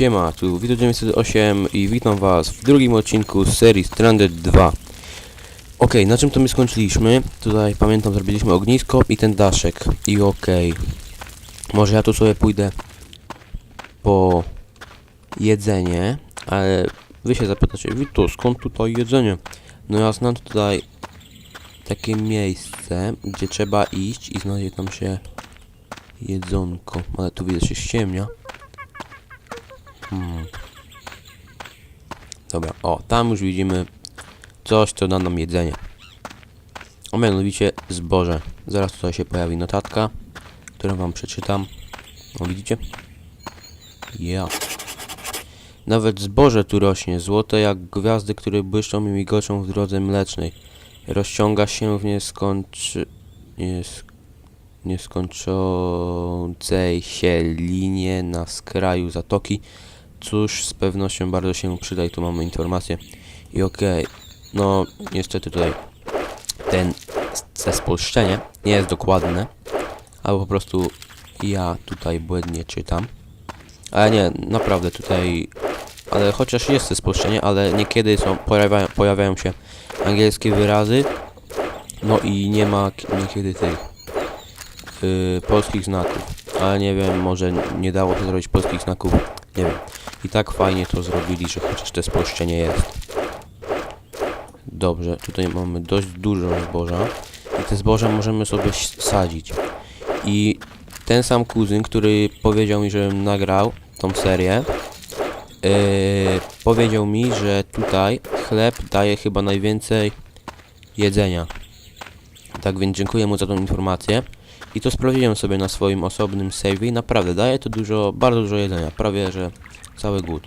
Siema, tu Witu 908 i witam was w drugim odcinku z serii Stranded 2. Okej, na czym to my skończyliśmy? Tutaj pamiętam, zrobiliśmy ognisko i ten daszek. I okej. Może ja tu sobie pójdę po jedzenie, ale wy się zapytacie, Witu, skąd tutaj jedzenie? No ja znam tutaj takie miejsce, gdzie trzeba iść i znajdzie tam się jedzonko. Ale tu widzę się ściemnia. Hmm. Dobra, o, tam już widzimy coś, co da nam jedzenie. A mianowicie zboże. Zaraz tutaj się pojawi notatka, którą wam przeczytam. O, widzicie? Ja. Nawet zboże tu rośnie, złote jak gwiazdy, które błyszczą i migoczą w drodze mlecznej. Rozciąga się w nieskończy... Niesk... nieskończącej się linie na skraju zatoki. Cóż, z pewnością bardzo się przyda i tu mamy informację. I okej, no niestety tutaj ten te spolszczenie nie jest dokładne, albo po prostu ja tutaj błędnie czytam. Ale nie, naprawdę tutaj, ale chociaż jest to spolszczenie, ale niekiedy są, pojawiają, pojawiają się angielskie wyrazy, no i nie ma niekiedy tych yy, polskich znaków. Ale nie wiem, może nie dało się zrobić polskich znaków, nie wiem. I tak fajnie to zrobili, że chociaż to spolszczenie jest. Dobrze, tutaj mamy dość dużo zboża i te zboża możemy sobie sadzić. I ten sam kuzyn, który powiedział mi, żebym nagrał tą serię, yy, powiedział mi, że tutaj chleb daje chyba najwięcej jedzenia. Tak więc dziękuję mu za tą informację. I to sprawdziłem sobie na swoim osobnym save i naprawdę daje to dużo, bardzo dużo jedzenia, prawie że cały głód.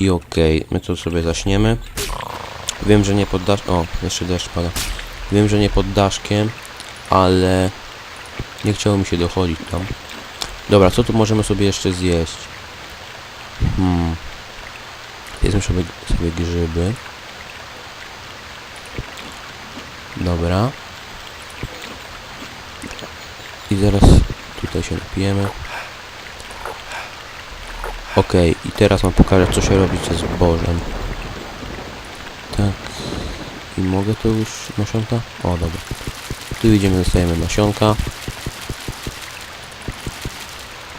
I okej, my to sobie zaśniemy. Wiem, że nie pod dasz... O, jeszcze deszcz pada. Wiem, że nie pod daszkiem, ale nie chciało mi się dochodzić tam. Dobra, co tu możemy sobie jeszcze zjeść? Hmm. Jedzmy sobie, sobie grzyby. Dobra. I zaraz tutaj się napijemy. Okej, i teraz wam pokażę, co się robi ze zbożem. Tak. I mogę to już nasionka? O, dobra. Tu idziemy, dostajemy nasionka.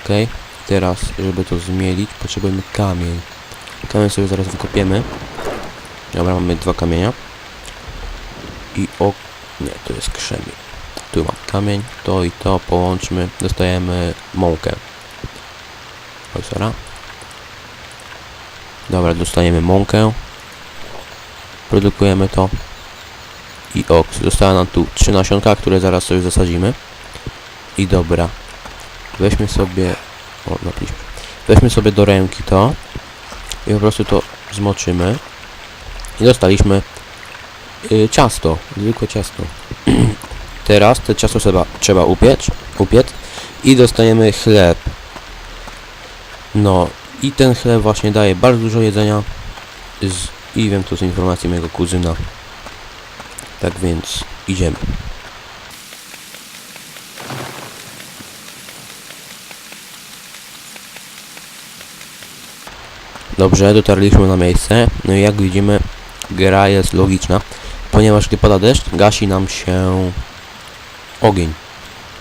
Okej. Teraz, żeby to zmielić, potrzebujemy kamień. Kamień sobie zaraz wykopiemy. Dobra, mamy dwa kamienia. I o... Nie, to jest krzemień. Kamień, to i to połączmy. Dostajemy mąkę. Oj. Dobra, dostajemy mąkę. Produkujemy to. I oks. Została nam tu trzy nasionka, które zaraz sobie zasadzimy. I dobra. Weźmy sobie... O, napiszmy. Weźmy sobie do ręki to. I po prostu to zmoczymy. I dostaliśmy y, ciasto. Zwykłe ciasto. Teraz te ciasto trzeba, trzeba upiec, upiec. I dostajemy chleb. No. I ten chleb właśnie daje bardzo dużo jedzenia. Z, I wiem to z informacji mojego kuzyna. Tak więc idziemy. Dobrze, dotarliśmy na miejsce. No i jak widzimy, gra jest logiczna, ponieważ gdy pada deszcz, gasi nam się ogień.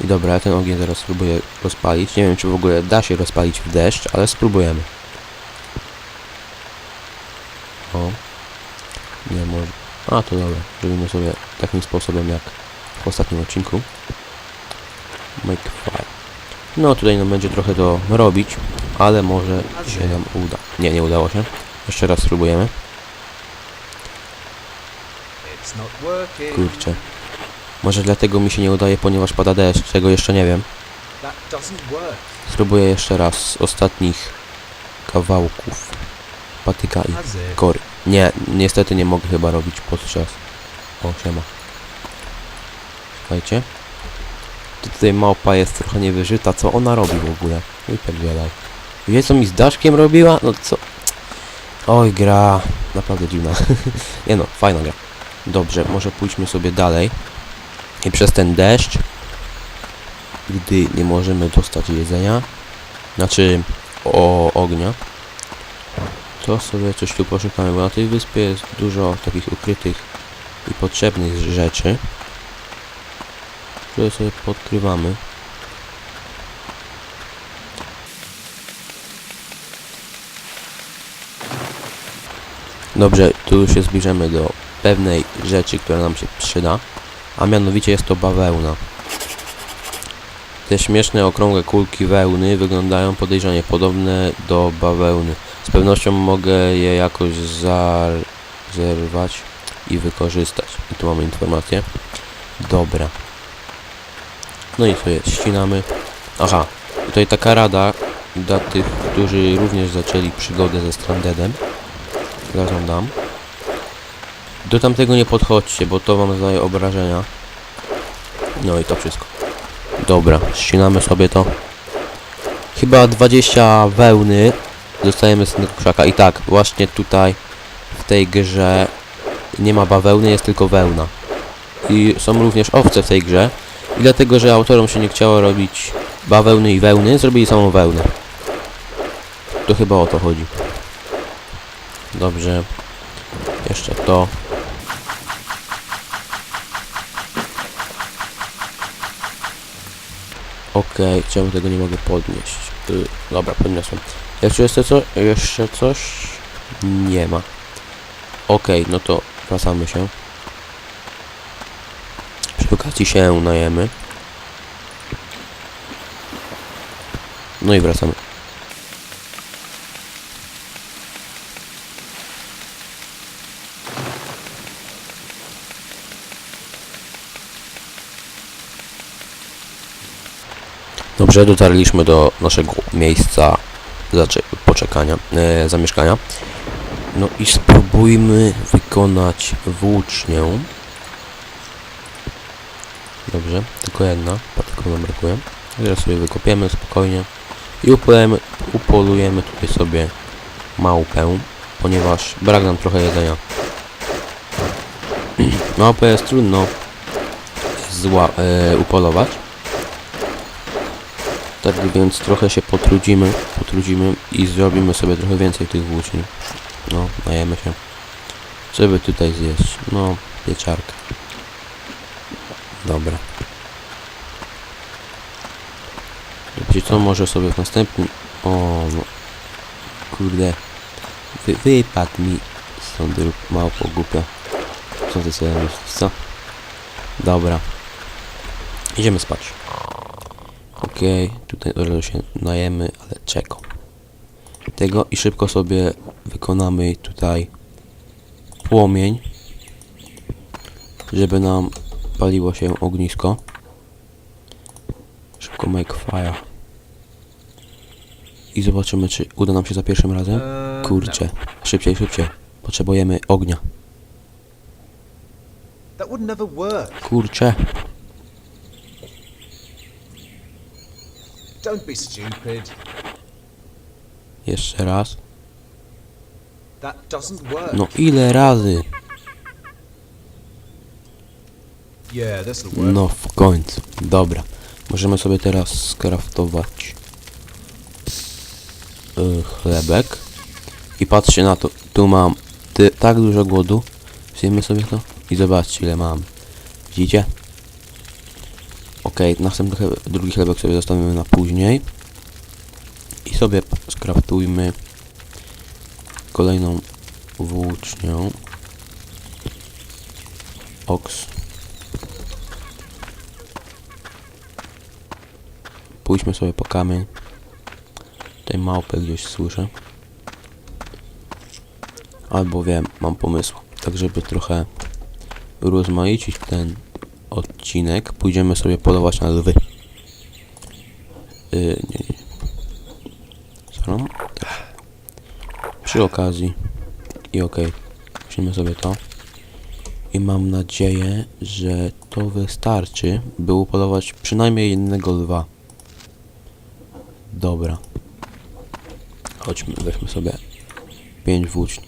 I dobra, ja ten ogień zaraz spróbuję rozpalić. Nie wiem, czy w ogóle da się rozpalić w deszcz, ale spróbujemy. O. Nie może. A, to dobra. Zrobimy sobie takim sposobem jak w ostatnim odcinku. Make fire. No, tutaj nam będzie trochę to robić, ale może się nam uda. Nie, nie udało się. Jeszcze raz spróbujemy. Kurczę. Może dlatego mi się nie udaje, ponieważ pada deszcz, czego jeszcze nie wiem. Spróbuję jeszcze raz z ostatnich kawałków patyka i kory. Nie, niestety nie mogę chyba robić podczas... O, siema. Słuchajcie. Tu tutaj małpa jest trochę niewyżyta. Co ona robi w ogóle? I pierdzielaj. Wie co mi z daszkiem robiła? No co? Oj, gra. Naprawdę dziwna. nie no, fajna gra. Dobrze, może pójdźmy sobie dalej. I przez ten deszcz, gdy nie możemy dostać jedzenia, znaczy o ognia, to sobie coś tu poszukamy, bo na tej wyspie jest dużo takich ukrytych i potrzebnych rzeczy, które sobie podkrywamy. Dobrze, tu już się zbliżamy do pewnej rzeczy, która nam się przyda, a mianowicie jest to bawełna. Te śmieszne, okrągłe kulki wełny wyglądają podejrzanie podobne do bawełny. Z pewnością mogę je jakoś zarezerwować i wykorzystać. I tu mamy informację. Dobra. No i co jest? Ścinamy. Aha, tutaj taka rada dla tych, którzy również zaczęli przygodę ze Strandedem. Zaraz dam. Do tamtego nie podchodźcie, bo to wam zadaje obrażenia. No i to wszystko. Dobra, ścinamy sobie to. Chyba 20 wełny dostajemy z tego krzaka. I tak, właśnie tutaj w tej grze nie ma bawełny, jest tylko wełna. I są również owce w tej grze. I dlatego, że autorom się nie chciało robić bawełny i wełny, zrobili samą wełnę. To chyba o to chodzi. Dobrze. Jeszcze to. Okej, czemu tego nie mogę podnieść? Y, dobra, podniosłem. Jeszcze jeszcze co? Jeszcze coś? Nie ma. Okej, no to wracamy się. Przy okazji się najemy. No i wracamy. Dobrze, dotarliśmy do naszego miejsca poczekania, e, zamieszkania. No i spróbujmy wykonać włócznię. Dobrze, tylko jedna, tylko nam brakuje. Teraz sobie wykopiemy spokojnie i upolujemy, upolujemy tutaj sobie małpę, ponieważ brak nam trochę jedzenia. Małpę jest trudno zła, e, upolować. Tak więc trochę się potrudzimy, potrudzimy i zrobimy sobie trochę więcej tych włóczni. No, najemy się. Żeby tutaj zjeść. No, pieczarka. Dobra. Wiecie co, może sobie w następnym... O, no. Kurde. Wy, wypadł mi stąd rób małpo głupia. Co ty sobie myślisz, co? Dobra. Idziemy spać. Okej, tutaj razu się najemy, ale czeko. Tego i szybko sobie wykonamy tutaj płomień, żeby nam paliło się ognisko. Szybko make fire. I zobaczymy, czy uda nam się za pierwszym razem. Uh, Kurczę, szybciej, szybciej. Potrzebujemy ognia. no. Kurczę. Don't be stupid. Jeszcze raz. That doesn't work. No ile razy? Yeah, this'll work. No w końcu. Dobra. Możemy sobie teraz skraftować y, chlebek. I patrzcie na to. Tu mam ty, tak dużo głodu. Zjemy sobie to. I zobaczcie ile mam. Widzicie? Okej, następny chleb, drugi chlebek sobie zostawimy na później. I sobie skraftujmy kolejną włócznią. Oks. Pójdźmy sobie po kamień. Tutaj małpę gdzieś słyszę. Albo wiem, mam pomysł. Tak żeby trochę urozmaicić ten odcinek, pójdziemy sobie polować na lwy. Yy, nie, nie. Tak. Przy okazji. I okej. Musimy sobie to. I mam nadzieję, że to wystarczy, by upolować przynajmniej jednego lwa. Dobra. Chodźmy, weźmy sobie pięć włóczni.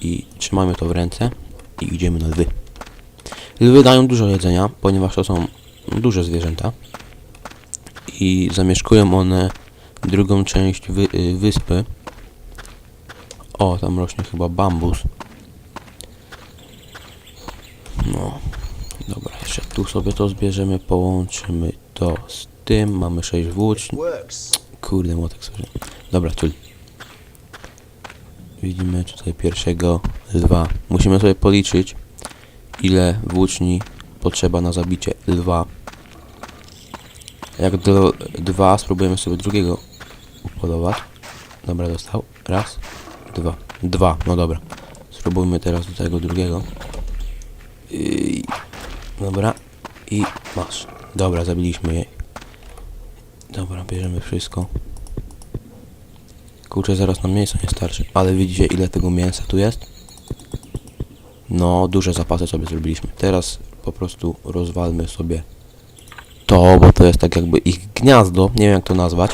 I trzymamy to w ręce i idziemy na lwy. Lwy dają dużo jedzenia, ponieważ to są duże zwierzęta. I zamieszkują one drugą część wy, y, wyspy. O, tam rośnie chyba bambus. No. Dobra, jeszcze tu sobie to zbierzemy, połączymy to z tym. Mamy 6 włóczni. Kurde, młotek sobie. Dobra, czyli. Widzimy tutaj pierwszego lwa. Musimy sobie policzyć, ile włóczni potrzeba na zabicie lwa. Jak do dwa, spróbujemy sobie drugiego upolować. Dobra, dostał. Raz, dwa. Dwa, no dobra. Spróbujmy teraz do tego drugiego. I... Dobra. I masz. Dobra, zabiliśmy jej. Dobra, bierzemy wszystko. Kurczę, zaraz nam mięso nie starczy. Ale widzicie ile tego mięsa tu jest? No, duże zapasy sobie zrobiliśmy. Teraz po prostu rozwalmy sobie to, bo to jest tak jakby ich gniazdo. Nie wiem jak to nazwać.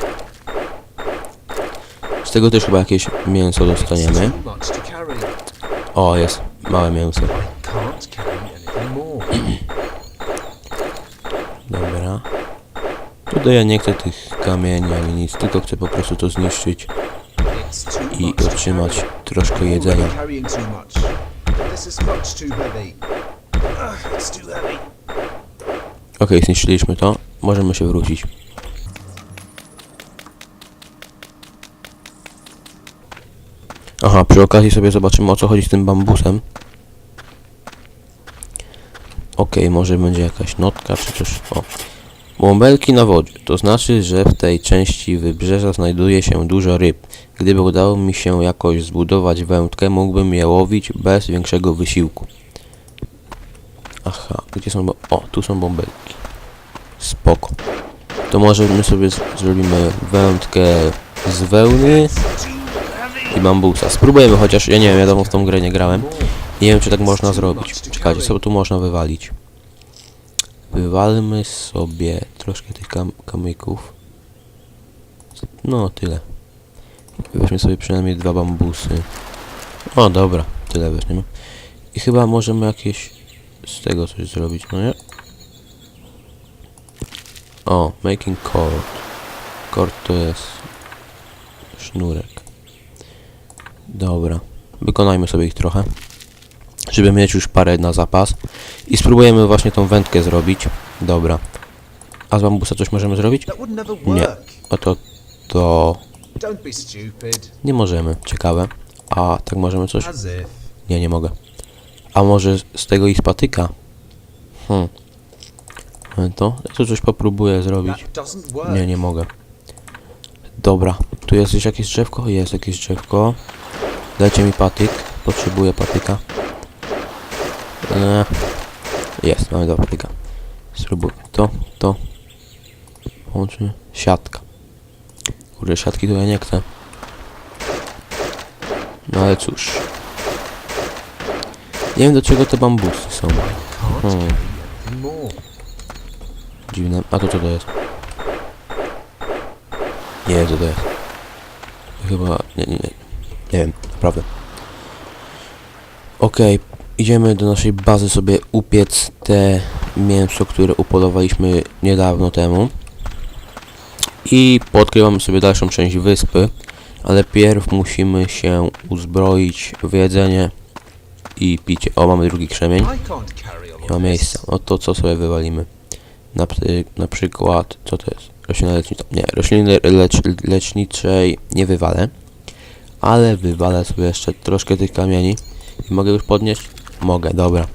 Z tego też chyba jakieś mięso dostaniemy. O, jest małe mięso. Dobra. Tutaj ja nie chcę tych kamieni ani nic, tylko chcę po prostu to zniszczyć i otrzymać troszkę jedzenia. Okej, zniszczyliśmy to. Możemy się wrócić. Aha, przy okazji sobie zobaczymy o co chodzi z tym bambusem. Okej, może będzie jakaś notka czy coś. O. Bąbelki na wodzie. To znaczy, że w tej części wybrzeża znajduje się dużo ryb. Gdyby udało mi się jakoś zbudować wędkę, mógłbym je łowić bez większego wysiłku. Aha, gdzie są... O, tu są bąbelki. Spoko. To może my sobie zrobimy wędkę z wełny i bambusa. Spróbujemy chociaż, ja nie wiem, dawno w tą grę nie grałem. Nie wiem, czy tak można zrobić. Czekajcie, co tu można wywalić? Wywalmy sobie troszkę tych kam kamyków. No, tyle. Weźmy sobie przynajmniej dwa bambusy. O, dobra, tyle weźmiemy. I chyba możemy jakieś z tego coś zrobić, no nie? O, making cord. Cord to jest sznurek. Dobra. Wykonajmy sobie ich trochę. Żeby mieć już parę na zapas. I spróbujemy właśnie tą wędkę zrobić. Dobra. A z bambusa coś możemy zrobić? Nie. A to... Nie możemy. Ciekawe. A tak możemy coś? Nie, nie mogę. A może z tego i z patyka? Hmm. E, To? Ja tu coś popróbuję zrobić. Nie, nie mogę. Dobra, tu jest już jakieś drzewko? Jest jakieś drzewko. Dajcie mi patyk. Potrzebuję patyka. Eee, jest, mamy do patyka. Spróbuję. To, to. Łączmy. Siatka. Kurde, siatki to ja nie chcę. No ale cóż. Nie wiem do czego te bambusy są. Hmm. Dziwne. A to co to jest? Nie wiem co to jest. Chyba... Nie, nie, nie. Nie wiem, naprawdę. Okej, idziemy do naszej bazy sobie upiec te mięso, które upolowaliśmy niedawno temu. I podkrywamy sobie dalszą część wyspy. Ale pierw musimy się uzbroić w jedzenie i picie. O, mamy drugi krzemień. Nie ma miejsca. No to co sobie wywalimy? Na, na przykład, co to jest? Roślina lecznicza. Nie, rośliny lecz, leczniczej nie wywalę. Ale wywalę sobie jeszcze troszkę tych kamieni. I mogę już podnieść? Mogę, dobra.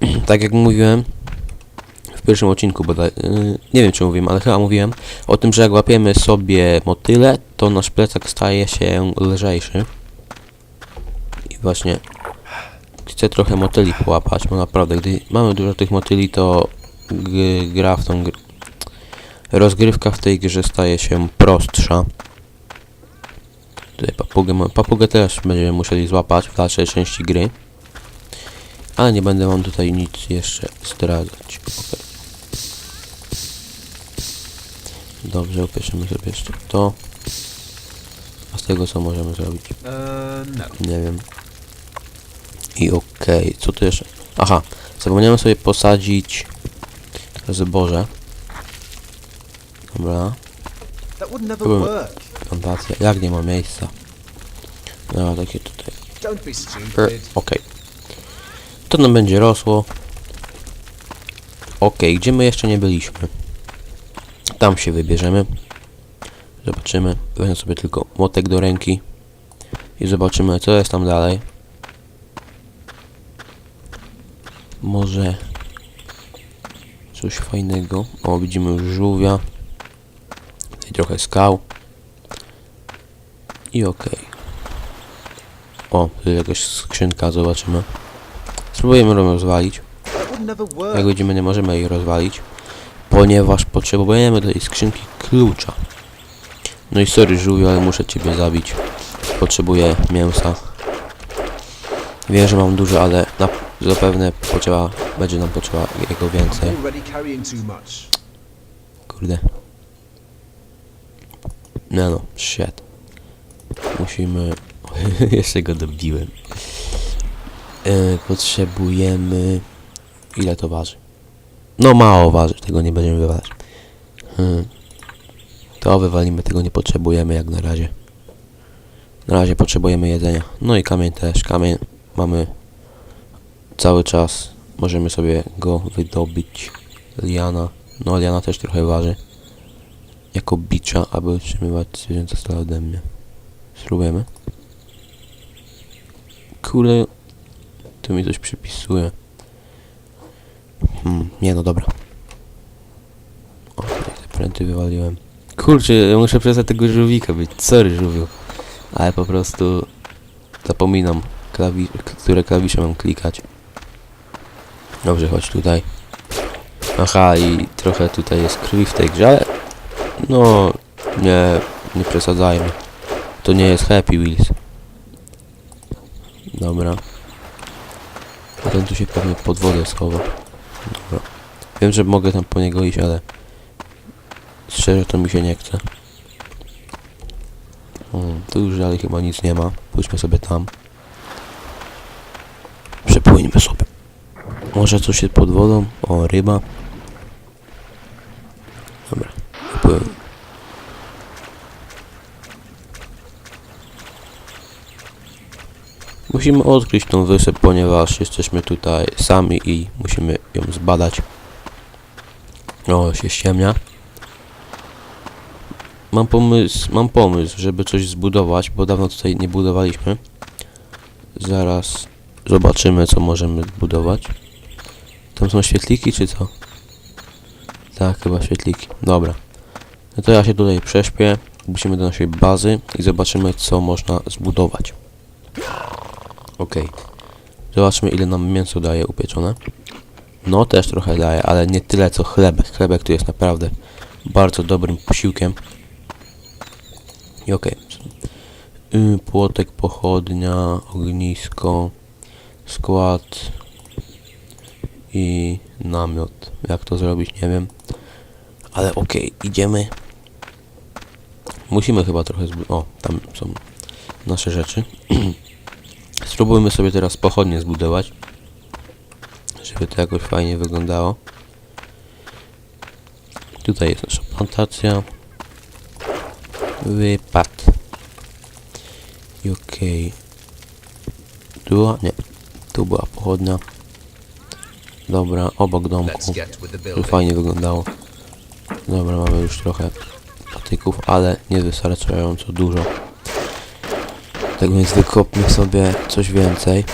tak jak mówiłem pierwszym odcinku, bodaj, yy, nie wiem czy mówiłem, ale chyba mówiłem o tym, że jak łapiemy sobie motyle, to nasz plecak staje się lżejszy. I właśnie chcę trochę motyli połapać, bo naprawdę, gdy mamy dużo tych motyli, to gra w tą gr... rozgrywka w tej grze staje się prostsza. Tutaj papugę, papugę też będziemy musieli złapać w dalszej części gry. Ale nie będę wam tutaj nic jeszcze zdradzać. Okej. Dobrze, upieszemy sobie jeszcze to. A z tego co możemy zrobić? Uh, no. Nie wiem. I okej, co tu jeszcze? Aha, zapomniałem sobie posadzić zboże. Dobra, plantacja. Jak nie ma miejsca? No, takie tutaj. Okej. To nam będzie rosło. Okej, gdzie my jeszcze nie byliśmy? Tam się wybierzemy. Zobaczymy. Wezmę sobie tylko młotek do ręki. I zobaczymy, co jest tam dalej. Może coś fajnego. O, widzimy już żółwia. I trochę skał. I okej. O, tu jest jakaś skrzynka, zobaczymy. Spróbujemy ją rozwalić. Jak widzimy, nie możemy jej rozwalić, ponieważ potrzebujemy do tej skrzynki klucza. No i sorry, żółwiu, ale muszę ciebie zabić. Potrzebuję mięsa. Wiem, że mam dużo, ale na, zapewne potrzeba, będzie nam potrzeba jego więcej. Kurde. No no, shit. Musimy... Jeszcze go dobiłem. E, potrzebujemy... Ile to waży? No mało waży, tego nie będziemy wywalać. Hmm. To wywalimy, tego nie potrzebujemy jak na razie. Na razie potrzebujemy jedzenia. No i kamień też. Kamień mamy cały czas. Możemy sobie go wydobyć. Liana. No liana też trochę waży. Jako bicza, aby utrzymywać zwierzęta dala ode mnie. Spróbujemy. Kurde. To mi coś przypisuje. Hmm, nie no dobra. O, pręty wywaliłem. Kurczę, ja muszę przestać tego żółwika być. Sorry żółwiu. Ale po prostu zapominam, klawi które klawisze mam klikać. Dobrze, chodź tutaj. Aha, i trochę tutaj jest krwi w tej grze, ale no, nie, nie przesadzajmy. To nie jest Happy Wheels. Dobra. A ten tu się pewnie pod wodę schowa. Dobra. Wiem, że mogę tam po niego iść, ale szczerze to mi się nie chce. O, tu już dalej chyba nic nie ma. Pójdźmy sobie tam. Przepłyńmy sobie. Może coś jest pod wodą? O, ryba. Dobra, wypływam. Musimy odkryć tą wyspę, ponieważ jesteśmy tutaj sami i musimy ją zbadać. O, się ściemnia. Mam pomysł, mam pomysł, żeby coś zbudować, bo dawno tutaj nie budowaliśmy. Zaraz zobaczymy, co możemy zbudować. Tam są świetliki, czy co? Tak, chyba świetliki. Dobra. No to ja się tutaj prześpię, wrócimy do naszej bazy i zobaczymy, co można zbudować. Okej. Zobaczmy, ile nam mięso daje upieczone. No, też trochę daje, ale nie tyle, co chlebek. Chlebek tu jest naprawdę bardzo dobrym posiłkiem. I okej. Y, Płotek, pochodnia, ognisko, skład i namiot. Jak to zrobić, nie wiem. Ale okej, idziemy. Musimy chyba trochę O, tam są nasze rzeczy. Spróbujmy sobie teraz pochodnie zbudować. Żeby to jakoś fajnie wyglądało. Tutaj jest nasza plantacja. Wypad. I okej. Tu była? Nie. Tu była pochodnia. Dobra, obok domku. To fajnie wyglądało. Dobra, mamy już trochę patyków, ale nie wystarczająco dużo. Tak więc wykopmy sobie coś więcej.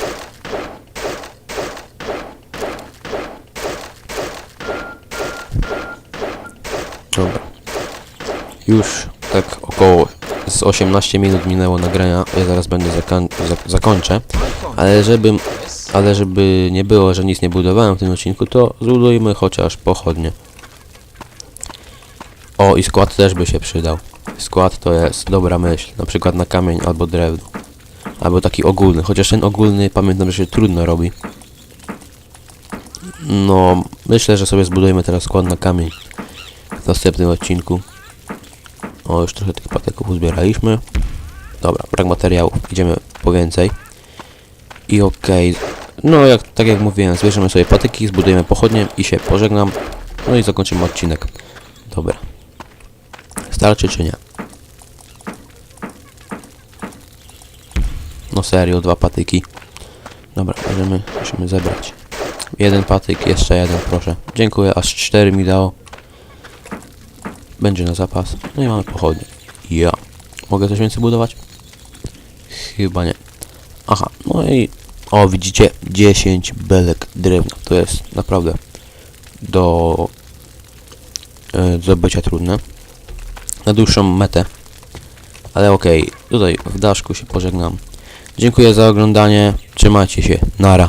Dobra. Już tak około z 18 minut minęło nagrania. Ja zaraz będę zakoń zak zakończę. Ale żeby, ale żeby nie było, że nic nie budowałem w tym odcinku, to zbudujmy chociaż pochodnie. O, i skład też by się przydał. Skład to jest dobra myśl, na przykład na kamień albo drewno. Albo taki ogólny, chociaż ten ogólny pamiętam, że się trudno robi. No, myślę, że sobie zbudujemy teraz skład na kamień w następnym odcinku. O, już trochę tych patyków uzbieraliśmy. Dobra, brak materiałów, idziemy po więcej. I okej, no jak, tak jak mówiłem, zbierzemy sobie patyki, zbudujemy pochodnie i się pożegnam. No i zakończymy odcinek. Dobra. Starczy czy nie? No serio, dwa patyki. Dobra, możemy, musimy zebrać. Jeden patyk, jeszcze jeden, proszę. Dziękuję, aż cztery mi dało. Będzie na zapas. No i mamy pochodnie. Ja. Mogę coś więcej budować? Chyba nie. Aha, no i... O, widzicie? 10 belek drewna. To jest naprawdę do e, zdobycia trudne. Na dłuższą metę. Ale okej, tutaj w daszku się pożegnam. Dziękuję za oglądanie. Trzymajcie się. Nara.